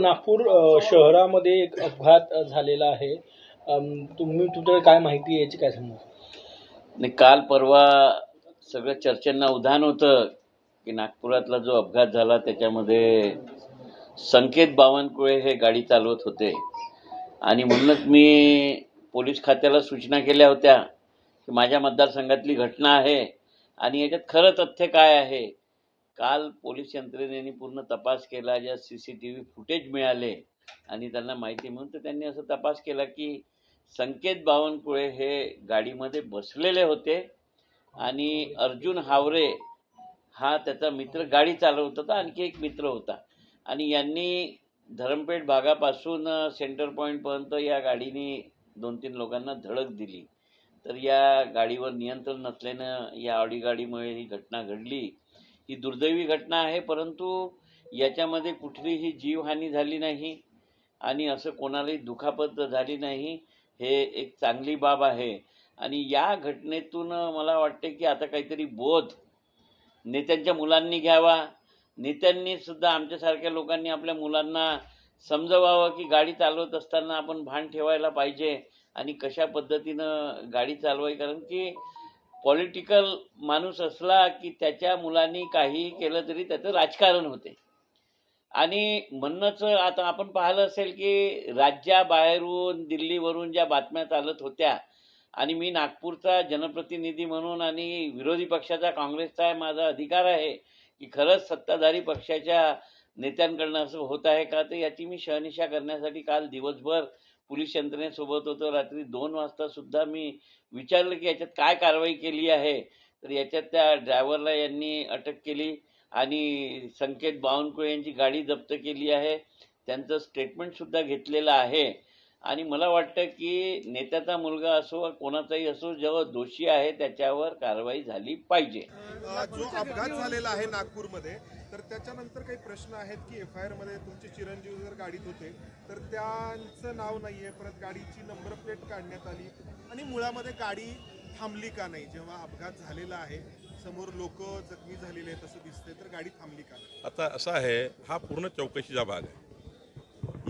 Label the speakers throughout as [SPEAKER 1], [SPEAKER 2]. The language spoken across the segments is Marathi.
[SPEAKER 1] नागपूर शहरामध्ये एक अपघात झालेला आहे. तुम्ही तुमच्याकडे काय माहिती आहे याची काय सांगू
[SPEAKER 2] नाही काल परवा सगळं चर्चेंना उधाण होतं की नागपुरातला जो अपघात झाला त्याच्यामध्ये संकेत बावनकुळे हे गाडी चालवत होते. आणि म्हणूनच मी पोलीस खात्याला सूचना केल्या होत्या की माझ्या मतदारसंघातली घटना आहे आणि याच्यात खरं तथ्य काय आहे? काल पोलीस यंत्रणेने पूर्ण तपास केला ज्या C C T V footage मिळाले आणि त्यांना माहिती म्हणून तर त्यांनी असं तपास केला की संकेत बावनकुळे हे गाडीमध्ये बसलेले होते आणि अर्जुन हावरे हा त्याचा मित्र गाडी चालवत होता आणखी एक मित्र होता. आणि यांनी धरमपेठ भागापासून सेंटर पॉईंटपर्यंत या गाडीने दोन तीन लोकांना धडक दिली. तर या गाडीवर नियंत्रण नसल्यानं या ऑडी गाडीमुळे ही घटना घडली. ही दुर्दैवी घटना आहे परंतु याच्यामध्ये कुठलीही जीवहानी झाली नाही आणि असं कोणालाही दुखापत झाली नाही हे एक चांगली बाब आहे. आणि या घटनेतून मला वाटते की आता काहीतरी बोध नेत्यांच्या मुलांनी घ्यावा. नेत्यांनी सुद्धा आमच्यासारख्या लोकांनी आपल्या मुलांना समजवावं की गाडी चालवत असताना आपण भान ठेवायला पाहिजे आणि कशा पद्धतीनं गाडी चालवाय कारण की पॉलिटिकल माणूस असला की त्याच्या मुलांनी काही केलं तरी त्याचं राजकारण होते. आणि म्हणणंच आता आपण पाहिलं असेल की राज्याबाहेरून दिल्लीवरून ज्या बातम्या चालत होत्या आणि मी नागपूरचा जनप्रतिनिधी म्हणून आणि विरोधी पक्षाचा काँग्रेसचा आहे माझा अधिकार आहे की खरंच सत्ताधारी पक्षाच्या नेत्यांकडनं असं होत आहे का तर याची मी शहनिशा करण्यासाठी काल दिवसभर पोलीस यंत्रणेसोबत होतो. रात्री दोन वाजता सुद्धा मी विचारलं की याच्यात काय कारवाई केली आहे? तर याच्यात त्या ड्रायव्हरला यांनी अटक केली आणि संकेत बावनकुळे यांची गाडी जप्त केली आहे. त्यांचं स्टेटमेंटसुद्धा घेतलेलं आहे. आणि मला वाटतं की नेत्याचा मुलगा असो कोणाचाही असो जेव्हा दोषी आहे त्याच्यावर कारवाई झाली पाहिजे.
[SPEAKER 3] जो अपघात झालेला आहे नागपूरमध्ये तर त्याच्यानंतर काही प्रश्न आहेत की एफ आय आरमध्ये तुमचे चिरंजीव जर गाडीत होते तर त्यांचं नाव नाहीये परत गाडीची नंबर प्लेट काढण्यात आली. आणि मुळामध्ये गाडी थांबली का नाही? जेव्हा अपघात झालेला आहे समोर लोक जखमी झालेले आहेत असं दिसतंय तर गाडी थांबली का नाही?
[SPEAKER 4] आता असं आहे हा पूर्ण चौकशीचा भाग आहे.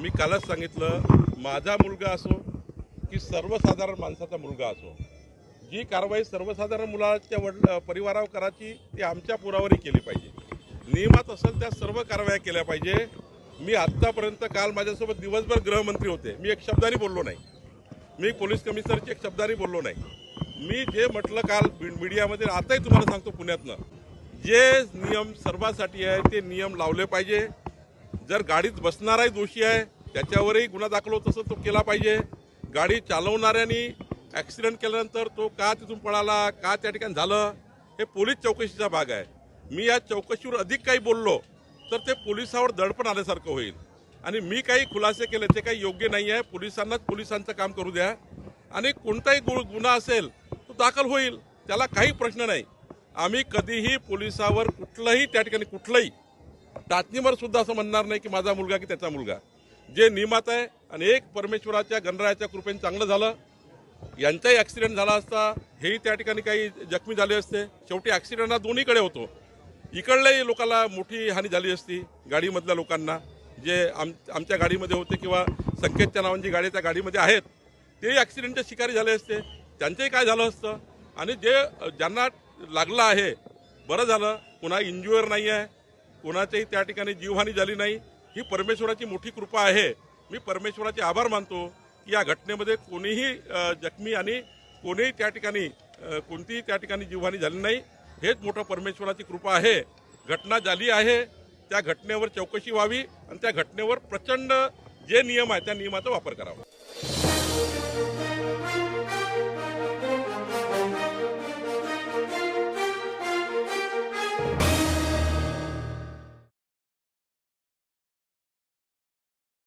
[SPEAKER 4] मी कालच सांगितलं माझा मुलगा असो की सर्वसाधारण माणसाचा मुलगा असो जी कारवाई सर्वसाधारण मुलाच्या वडील परिवारावर करायची ती आमच्या पुरावरही केली पाहिजे. नियमात असेल त्या सर्व कारवाया केल्या पाहिजे. मी आत्तापर्यंत काल माझ्यासोबत दिवसभर गृहमंत्री होते. मी एक शब्दाने बोललो नाही. मी पोलीस कमिशनरची एक शब्दाने बोललो नाही. मी जे म्हटलं काल मीडियामध्ये आताही तुम्हाला सांगतो पुण्यातनं. जे नियम सर्वांसाठी आहे ते नियम लावले पाहिजे. जर गाडीत बसणाराही दोषी आहे त्याच्यावरही गुन्हा दाखल होत तसं तो केला पाहिजे. गाडी चालवणाऱ्यांनी ॲक्सिडेंट केल्यानंतर तो का तिथून पळाला का त्या ठिकाणी झालं हे पोलीस चौकशीचा भाग आहे. मी या चौकशीवर अधिक काही बोललो तर ते पोलिसावर दडपण आल्यासारखं होईल. आणि मी काही खुलासे केले ते काही योग्य नाही आहे पोलिसांनाच पोलिसांचं काम करू द्या. आणि कोणताही गु गुन्हा असेल तो दाखल होईल. त्याला काही प्रश्न नाही. आम्ही कधीही पोलिसावर कुठलंही त्या ठिकाणी कुठलंही टाचणीवर सुद्धा असं म्हणणार नाही की माझा मुलगा की त्याचा मुलगा. जे नियमात आहे आणि एक परमेश्वराच्या गणरायाच्या कृपेने चांगलं झालं यांचाही ॲक्सिडेंट झाला असता हेही त्या ठिकाणी काही जखमी झाले असते. शेवटी ॲक्सिडेंट हा दोन्हीकडे होतो. इकडल्याही लोकांना मोठी हानी झाली असती गाडीमधल्या लोकांना. जे आम आमच्या गाडीमध्ये होते किंवा संकेतच्या नावांची गाडी त्या गाडीमध्ये आहेत तेही ॲक्सिडेंटच्या शिकारी झाले असते. त्यांचंही काय झालं असतं? आणि जे ज्यांना लागलं आहे बरं झालं. कुणा इंज्युअर नाही आहे कोणाच्याही त्या ठिकाणी जीवहानी झाली नाही. ही परमेश्वराची मोठी कृपा आहे. मी परमेश्वराचे आभार मानतो की या घटनेमध्ये कोणीही जखमी आणि कोणीही त्या ठिकाणी कोणतीही त्या ठिकाणी जीवहानी झाली नाही. हेच मोठं परमेश्वराची कृपा आहे. घटना झाली आहे. त्या घटनेवर चौकशी व्हावी आणि त्या घटनेवर प्रचंड जे नियम आहे त्या नियमाचा वापर करावा.